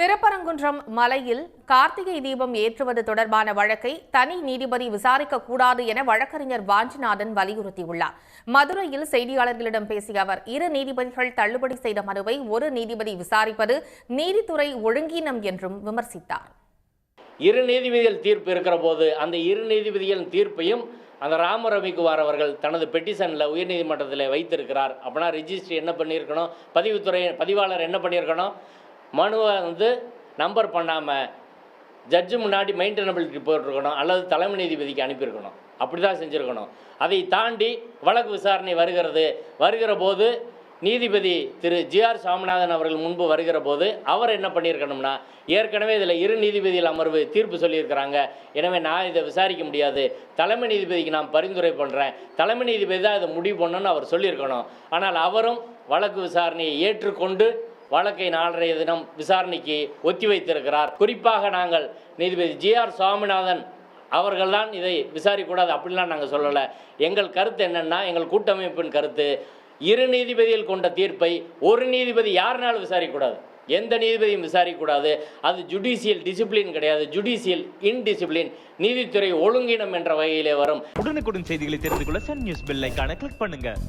திருப்பரங்குன்றம் மலையில் கார்த்திகை தீபம் ஏற்றுவது தொடர்பான வழக்கை தனி நீதிபதி விசாரிக்க கூடாது என வழக்கறிஞர் வாஞ்சிநாதன் வலியுறுத்தியுள்ளார். மதுரையில் செய்தியாளர்களிடம் பேசிய அவர் இரு நீதிபதிகள் தள்ளுபடி செய்த மனுவை ஒரு நீதிபதி விசாரிப்பது நீதித்துறை ஒழுங்கீனம் என்றும் விமர்சித்தார். இரு நீதிபதிகள் தீர்ப்பு இருக்கிற போது அந்த இரு நீதிபதிகளின் தீர்ப்பையும் அந்த ராம ரவிக்குமார் அவர்கள் தனது பெட்டிஷனில் உயர்நீதிமன்றத்தில் வைத்திருக்கிறார். அப்படின்னா ரிஜிஸ்ட்ரி என்ன பண்ணியிருக்கணும்? பதிவுத்துறை பதிவாளர் என்ன பண்ணியிருக்கணும்? மனுவை வந்து நம்பர் பண்ணாமல் ஜட்ஜு முன்னாடி மெயின்டெனபிலிட்டி போட்டிருக்கணும் அல்லது தலைமை நீதிபதிக்கு அனுப்பியிருக்கணும். அப்படி தான் செஞ்சுருக்கணும். அதை தாண்டி வழக்கு விசாரணை வருகிறது. வருகிற போது நீதிபதி திரு ஜிஆர் சாமிநாதன் அவர்கள் முன்பு வருகிற போது அவர் என்ன பண்ணியிருக்கணும்னா ஏற்கனவே இதில் இரு நீதிபதிகள் அமர்வு தீர்ப்பு சொல்லியிருக்கிறாங்க. எனவே நான் இதை விசாரிக்க முடியாது. தலைமை நீதிபதிக்கு நான் பரிந்துரை பண்ணுறேன் தலைமை நீதிபதி தான் இதை முடிவு பண்ணணும்னு அவர் சொல்லியிருக்கணும். ஆனால் அவரும் வழக்கு விசாரணையை ஏற்றுக்கொண்டு வழக்கை நாளைய தினம் விசாரணைக்கு ஒத்திவைத்திருக்கிறார் குறிப்பாக நாங்கள் நீதிபதி ஜிஆர் சுவாமிநாதன் அவர்கள்தான் இதை விசாரிக்கக்கூடாது அப்படிலாம் நாங்கள் சொல்லலை. எங்கள் கருத்து என்னென்னா எங்கள் கூட்டமைப்பின் கருத்து இரு நீதிபதியில் கொண்ட தீர்ப்பை ஒரு நீதிபதி யாருனாலும் விசாரிக்கக்கூடாது. எந்த நீதிபதியும் விசாரிக்கக்கூடாது. அது ஜுடிஷியல் டிசிப்ளின் கிடையாது. ஜுடிஷியல் இன்டிசிப்ளின் நீதித்துறை ஒழுங்கினம் என்ற வகையிலே வரும். உடனுக்குடன் செய்திகளை தெரிந்து கொள்ள சன் நியூஸ் பெல் கிளிக் பண்ணுங்கள்